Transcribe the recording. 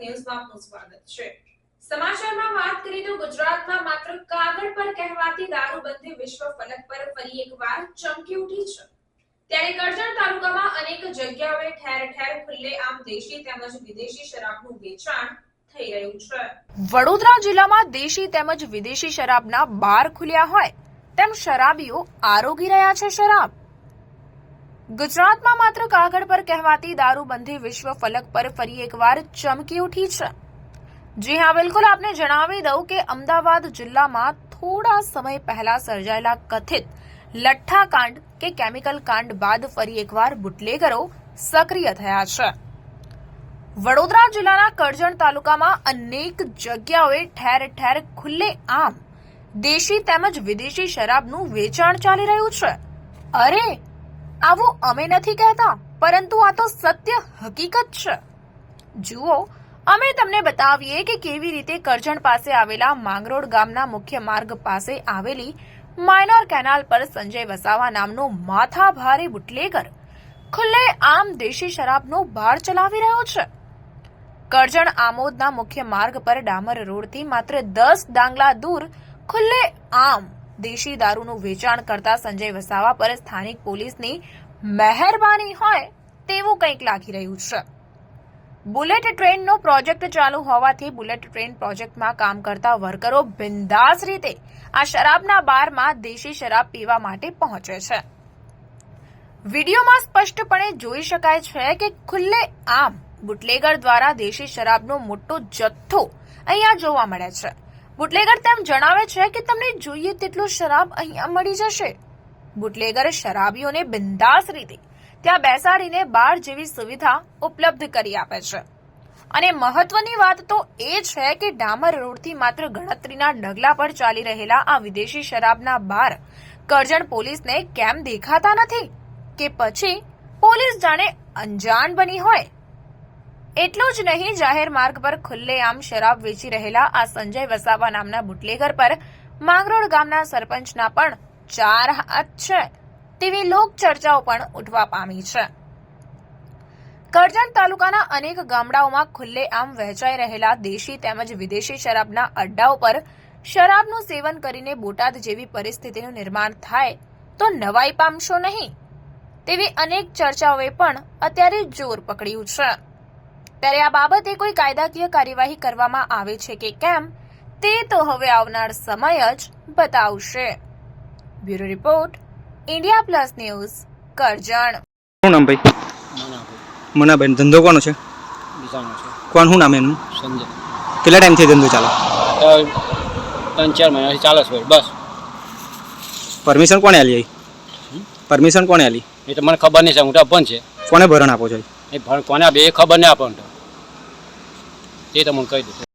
ન્યૂઝમાં આપનું સ્વાગત છે. સમાચારમાં વાત કરીએ તો ગુજરાતમાં માત્ર કાગળ પર કહેવાતી દારૂબંધી વિશ્વ ફલક પર ફરી એકવાર ચમકી ઉઠી છે. ત્યારે કરજણ તાલુકામાં અનેક જગ્યાઓએ ઠેર ઠેર ખુલ્લેઆમ દેશી તેમજ વિદેશી શરાબનું વેચાણ થઈ રહ્યું છે. વડોદરા જિલ્લામાં દેશી તેમજ વિદેશી શરાબના બાર ખુલ્યા હોય તેમ શરાબીઓ આરોગી રહ્યા છે શરાબ. ગુજરાતમાં માત્ર કાગળ પર કહેવાતી દારૂબંધી વિશ્વ ફલક પર ફરી એકવાર ચમકી ઉઠી છે. જી હા, બિલકુલ આપને જણાવી દઉં કે અમદાવાદ જિલ્લામાં થોડા સમય પહેલા સર્જાયેલા કથિત લઠ્ઠા કાંડ કે કેમિકલ કાંડ બાદ ફરી એકવાર બુટલેગરો સક્રિય થયા છે. વડોદરા જિલ્લાના કરજણ તાલુકામાં અનેક જગ્યાઓએ ઠેર ઠેર ખુલ્લે આમ દેશી તેમજ વિદેશી શરાબનું વેચાણ ચાલી રહ્યું છે. અરે આવું અમે નથી કહેતા, પરંતુ આ તો સત્ય હકીકત છે. જુઓ, અમે તમને બતાવીએ કે કેવી રીતે કરજણ પાસે આવેલા માંગરોળ ગામના મુખ્ય માર્ગ પાસે આવેલી માઇનોર કેનાલ પર સંજય વસાવા નામનો માથા ભારે બુટલેગર, ખુલ્લે આમ દેશી શરાબનો બાર ચલાવી રહ્યો છે. કરજણ આમોદના મુખ્ય માર્ગ પર ડામર રોડથી માત્ર દસ ડાંગલા દૂર ખુલ્લે આમ દેશી દારૂનું વેચાણ કરતા સંજય વસાવા પર સ્થાનિક પોલીસની મહેરબાની હોય તેવું કંઈક લાગી રહ્યું છે. બુલેટ ટ્રેનનો પ્રોજેક્ટ ચાલુ હોવાથી બુલેટ ટ્રેન પ્રોજેક્ટમાં કામ કરતા વર્કરો બિંદાસ રીતે આ શરાબના બારમાં દેશી શરાબ પીવા માટે પહોંચે છે. વિડીયોમાં સ્પષ્ટપણે જોઈ શકાય છે કે ખુલ્લે આમ બુટલેગર દ્વારા દેશી શરાબનો મોટો જથ્થો અહીંયા જોવા મળે છે. બુટલેગર તેમ જણાવે છે કે તમને જોઈએ તેટલો શરાબ અહીંયા મળી જશે. બુટલેગર શરાબીઓને બિંદાસ રીતે ત્યાં બેસાડીને બાર જેવી સુવિધા ઉપલબ્ધ કરી આપે છે. અને મહત્વની વાત તો એ છે કે ડામર રોડથી માત્ર ગણતરીના ડગલા પર ચાલી રહેલા આ વિદેશી શરાબના બાર કરજણ પોલીસને કેમ દેખાતા નથી? કે પછી પોલીસ જાણે અંજાન બની હોય? એટલું જ નહીં, જાહેર માર્ગ પર ખુલ્લેઆમ શરાબ વેચી રહેલા આ સંજય વસાવા નામના બુટલેગર પર માંગરોળ ગામના સરપંચના પણ ચાર હાથ છે તેવી લોક ચર્ચાઓ પણ ઉઠવા પામી છે. કરજણ તાલુકાના અનેક ગામડાઓમાં ખુલ્લેઆમ વહેંચાઈ રહેલા દેશી તેમજ વિદેશી શરાબના અડ્ડાઓ પર શરાબનું સેવન કરીને બોટાદ જેવી પરિસ્થિતિનું નિર્માણ થાય તો નવાઈ પામશો નહીં તેવી અનેક ચર્ચાઓએ પણ અત્યારે જોર પકડ્યું છે. ત્યારે આ બાબતે કોઈ કાયદાકીય કાર્યવાહી કરવામાં આવે છે કે કેમ તે તો હવે આવનાર સમય જ બતાવશે. Bureau report India plus news Karjan. શું નામ ભાઈ? મનાબેન ધંધો કોનો છે? કોણ શું નામ એનું? સંજય. કેટલા ટાઈમથી ધંધો ચાલે? ત્રણ ચાર મહિનાથી ચાલે છે ભાઈ બસ. પરમિશન કોણે આલી આવી પરમિશન કોણે આલી? એ તો મને ખબર નહીં છે હું તો પણ છે. કોને ભરણ આપો છો એ ભણ કોને આપે એ ખબર નહીં આપણને તો એ તો મને કહી દઉં